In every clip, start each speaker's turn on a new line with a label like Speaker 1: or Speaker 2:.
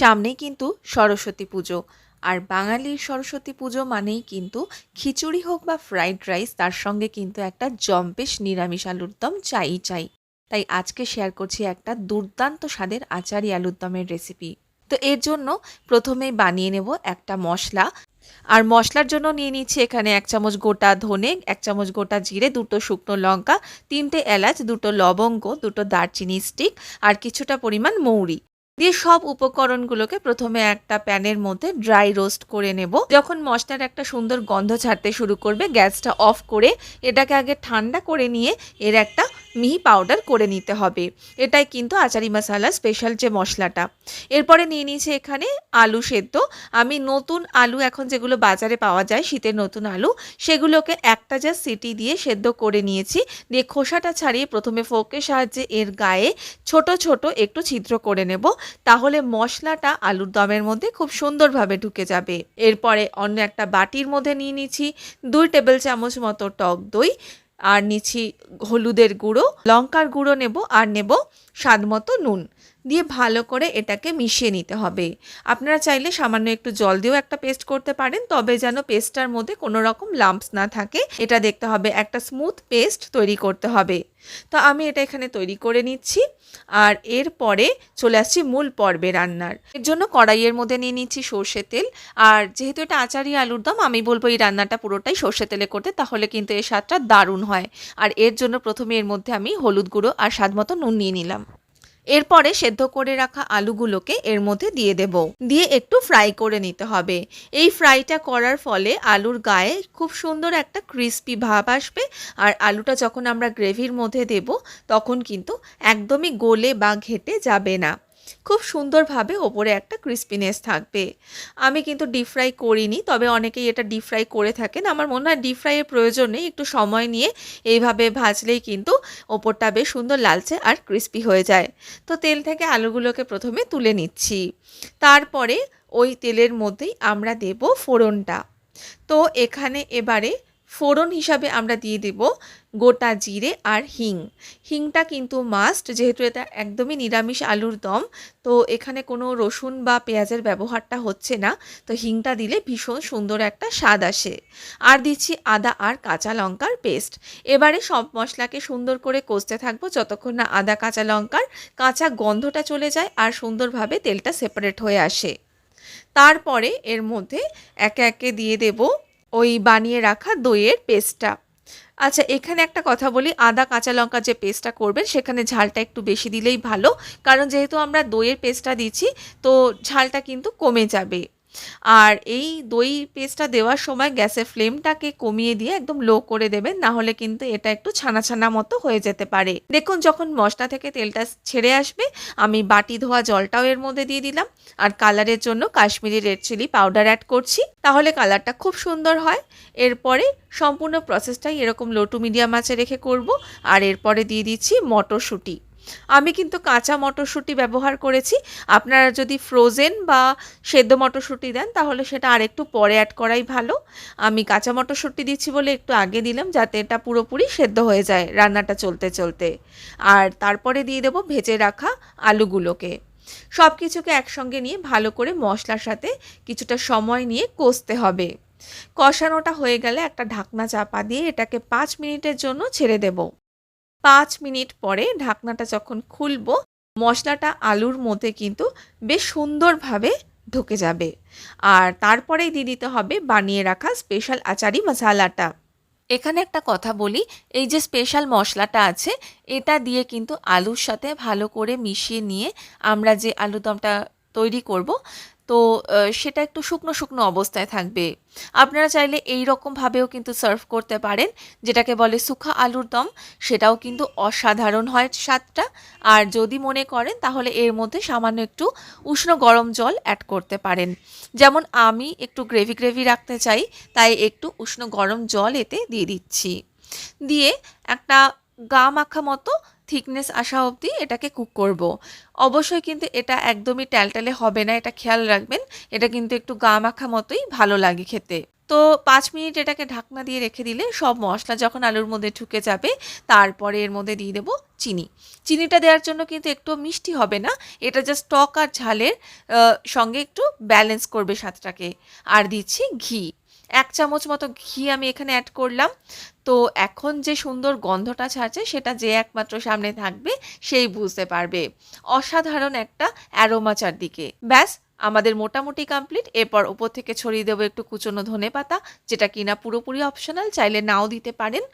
Speaker 1: সামনেই কিন্তু সরস্বতী পুজো। আর বাঙালির সরস্বতী পুজো মানেই কিন্তু খিচুড়ি হোক বা ফ্রাইড রাইস, তার সঙ্গে কিন্তু একটা জম্পেশ নিরামিষ আলুর দম চাই চাই। তাই আজকে শেয়ার করছি একটা দুর্দান্ত স্বাদের আচারি আলুর দমের রেসিপি তো এর জন্য প্রথমেই বানিয়ে নেব একটা মশলা। আর মশলার জন্য নিয়ে নিচ্ছি এখানে এক চামচ গোটা ধনে, এক চামচ গোটা জিরে, দুটো শুকনো লঙ্কা, তিনটে এলাচ, দুটো লবঙ্গ, দুটো দারচিনি স্টিক আর কিছুটা পরিমাণ মৌরি। দিয়ে সব উপকরণগুলোকে প্রথমে একটা প্যানের মধ্যে ড্রাই রোস্ট করে নেব। যখন মশলার একটা সুন্দর গন্ধ ছাড়তে শুরু করবে, গ্যাসটা অফ করে এটাকে আগে ঠান্ডা করে নিয়ে এর একটা মিহি পাউডার করে নিতে হবে। এটাই কিন্তু আচারি মশালা স্পেশাল যে মশলাটা। এরপরে নিয়ে নিয়েছি এখানে আলু সেদ্ধ। আমি নতুন আলু এখন যেগুলো বাজারে পাওয়া যায়, শীতের নতুন আলু, সেগুলোকে একটা যা সিটি দিয়ে সেদ্ধ করে নিয়েছি। দিয়ে খোসাটা ছাড়িয়ে প্রথমে ফোকের সাহায্যে এর গায়ে ছোট ছোট একটু ছিদ্র করে নেব। তাহলে মশলাটা আলুর দমের মধ্যে খুব সুন্দরভাবে ঢুকে যাবে। এরপরে অন্য একটা বাটির মধ্যে নিয়ে নিচ্ছি দুই টেবিল চামচ মতো টক দই, আর নিচ্ছি হলুদের গুঁড়ো, লঙ্কার গুঁড়ো নেব আর নেব স্বাদ মতো নুন। দিয়ে ভালো করে এটাকে মিশিয়ে নিতে হবে। আপনারা চাইলে সামান্য একটু জল দিয়েও একটা পেস্ট করতে পারেন, তবে যেন পেস্টটার মধ্যে কোনো রকম লাম্পস না থাকে। এটা দেখতে হবে, একটা স্মুথ পেস্ট তৈরি করতে হবে। তো আমি এটা এখানে তৈরি করে নিচ্ছি, আর এরপরে চলে আসছি মূল পর্বে রান্নার। এর জন্য কড়াইয়ের মধ্যে নিয়ে নিচ্ছি সর্ষে তেল, আর যেহেতু এটা আচারি আলুর দম, আমি বলব এই রান্নাটা পুরোটাই সর্ষে তেলে করতে, তাহলে কিন্তু এর স্বাদটা দারুণ হয়। আর এর জন্য প্রথমে এর মধ্যে আমি হলুদ গুঁড়ো আর স্বাদ মতো নুন নিয়ে নিলাম। এরপরে সেদ্ধ করে রাখা আলুগুলোকে এর মধ্যে দিয়ে দেব। দিয়ে একটু ফ্রাই করে নিতে হবে। এই ফ্রাইটা করার ফলে আলুর গায়ে খুব সুন্দর একটা ক্রিস্পি ভাব আসবে আর আলুটা যখন আমরা গ্রেভির মধ্যে দেব, তখন কিন্তু একদমই গলে বা ঘেটে যাবে না। খুব সুন্দরভাবে ওপরে একটা ক্রিস্পিনেস থাকবে। আমি কিন্তু ডিপ ফ্রাই করিনি, তবে অনেকেই এটা ডিপ ফ্রাই করে থাকেন। আমার মনে হয় ডিপ ফ্রাইয়ের প্রয়োজন নেই, একটু সময় নিয়ে এইভাবে ভাজলেই কিন্তু ওপরটা বেশ সুন্দর লালচে আর ক্রিস্পি হয়ে যায়। তো তেল থেকে আলুগুলোকে প্রথমে তুলে নিচ্ছি। তারপরে ওই তেলের মধ্যেই আমরা দেব ফোড়নটা। তো এখানে এবারে ফোড়ন হিসাবে আমরা দিয়ে দেব গোটা জিরে আর হিং। হিংটা কিন্তু মাস্ট যেহেতু এটা একদমই নিরামিষ আলুর দম, তো এখানে কোনো রসুন বা পেঁয়াজের ব্যবহারটা হচ্ছে না, তো হিংটা দিলে ভীষণ সুন্দর একটা স্বাদ আসে। আর দিচ্ছি আদা আর কাঁচা লঙ্কার পেস্ট এবারে সব মশলাকে সুন্দর করে কষতে থাকব যতক্ষণ না আদা, কাঁচা লঙ্কার কাঁচা গন্ধটা চলে যায় আর সুন্দরভাবে তেলটা সেপারেট হয়ে আসে। তারপরে এর মধ্যে একে একে দিয়ে দেবো ওই বানিয়ে রাখা দইয়ের পেস্টটা। আচ্ছা এখানে একটা কথা বলি, আদা, কাঁচা লঙ্কা যে পেস্টটা করবেন, সেখানে ঝালটা একটু বেশি দিলেই ভালো। কারণ যেহেতু আমরা দইয়ের পেস্টটা দিচ্ছি, তো ঝালটা কিন্তু কমে যাবে। আর এই দই পেস্টটা দেওয়ার সময় গ্যাসের ফ্লেমটাকে কমিয়ে দিয়ে একদম লো করে দেবেন, না হলে কিন্তু এটা একটু ছানা ছানা মতো হয়ে যেতে পারে। দেখুন, যখন মশলা থেকে তেলটা ছেড়ে আসবে, আমি বাটি ধোয়া জলটাও এর মধ্যে দিয়ে দিলাম। আর কালারের জন্য Kashmiri red chilli powder add করছি, তাহলে কালারটা খুব সুন্দর হয়। এরপরে সম্পূর্ণ প্রসেসটাই এরকম লো টু মিডিয়াম আঁচে রেখে করব, আর এরপরে দিয়ে দিচ্ছি মটরশুঁটি। আমি কিন্তু কাঁচা মটরশুঁটি ব্যবহার করেছি। আপনারা যদি ফ্রোজেন বা সেদ্ধ মটরশুঁটি দেন, তাহলে সেটা আরেকটু পরে অ্যাড করাই ভালো। আমি কাঁচা মটরশুঁটি দিচ্ছি বলে একটু আগে দিলাম, যাতে এটা পুরোপুরি সেদ্ধ হয়ে যায় রান্নাটা চলতে চলতে। আর তারপরে দিয়ে দেবো ভেজে রাখা আলুগুলোকে। সব কিছুকে একসঙ্গে নিয়ে ভালো করে মশলার সাথে কিছুটা সময় নিয়ে কষতে হবে। কষানোটা হয়ে গেলে একটা ঢাকনা চাপা দিয়ে এটাকে পাঁচ মিনিটের জন্য ছেড়ে দেব। পাঁচ মিনিট পরে ঢাকনাটা যখন খুলবো, মশলাটা আলুর মধ্যে কিন্তু বেশ সুন্দরভাবে ঢুকে যাবে। আর তারপরেই দিয়ে দিতে হবে বানিয়ে রাখা স্পেশাল আচারি মশালাটা। এখানে একটা কথা বলি, এই যে স্পেশাল মশলাটা আছে, এটা দিয়ে কিন্তু আলুর সাথে ভালো করে মিশিয়ে নিয়ে আমরা যে আলুদমটা তৈরি করব তো সেটা একটু শুকনো শুকনো অবস্থায় থাকবে। আপনারা চাইলে এই রকমভাবেও কিন্তু সার্ভ করতে পারেন, যেটাকে বলে সুখা আলুর দম। সেটাও কিন্তু অসাধারণ হয় স্বাদটা। আর যদি মনে করেন, তাহলে এর মধ্যে সামান্য একটু উষ্ণ গরম জল অ্যাড করতে পারেন। যেমন আমি একটু গ্রেভি গ্রেভি রাখতে চাই, তাই একটু উষ্ণ গরম জল এতে দিয়ে দিচ্ছি। দিয়ে একটা গা মাখা মতো থিকনেস আসা অবধি এটাকে কুক করব। অবশ্যই কিন্তু এটা একদমই ট্যালটালে হবে না, এটা খেয়াল রাখবেন। এটা কিন্তু একটু গা মাখা মতোই ভালো লাগে খেতে। তো পাঁচ মিনিট এটাকে ঢাকনা দিয়ে রেখে দিলে সব মশলা যখন আলুর মধ্যে ঢুকে যাবে, তারপরে এর মধ্যে দিয়ে দেবো চিনি। চিনিটা দেওয়ার জন্য কিন্তু একটু মিষ্টি হবে না, এটা জাস্ট টক আর ঝালের সঙ্গে একটু ব্যালেন্স করবে স্বাদটাকে। আর দিচ্ছি ঘি। এক চামচ মতো ঘি আমি এখানে অ্যাড করলাম। তো এখন যে সুন্দর গন্ধটা ছাড়ছে, সেটা যে একমাত্র সামনে থাকবে, সেই বুঝতে পারবে। অসাধারণ একটা অ্যারোমা চারদিকে। ব্যাস, আমাদের মোটামুটি কমপ্লিট এরপর ওপর থেকে ছড়িয়ে দেবো একটু কুচনো ধনে পাতা, যেটা কিনা পুরোপুরি অপশনাল চাইলে নাও দিতে পারেন।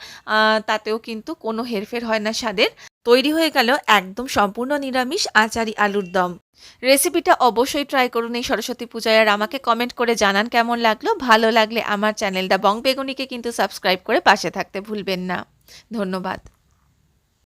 Speaker 1: তাতেও কিন্তু কোনো হেরফের হয় না স্বাদের। তৈরি হয়ে গেল একদম সম্পূর্ণ নিরামিষ আচারি আলুর দম। রেসিপিটা অবশ্যই ট্রাই করুন এই সরস্বতী পূজায় আর আমাকে কমেন্ট করে জানান কেমন লাগল। ভালো লাগলে আমার চ্যানেলটা বং বেগুনিকে কিন্তু সাবস্ক্রাইব করে পাশে থাকতে ভুলবেন না। ধন্যবাদ।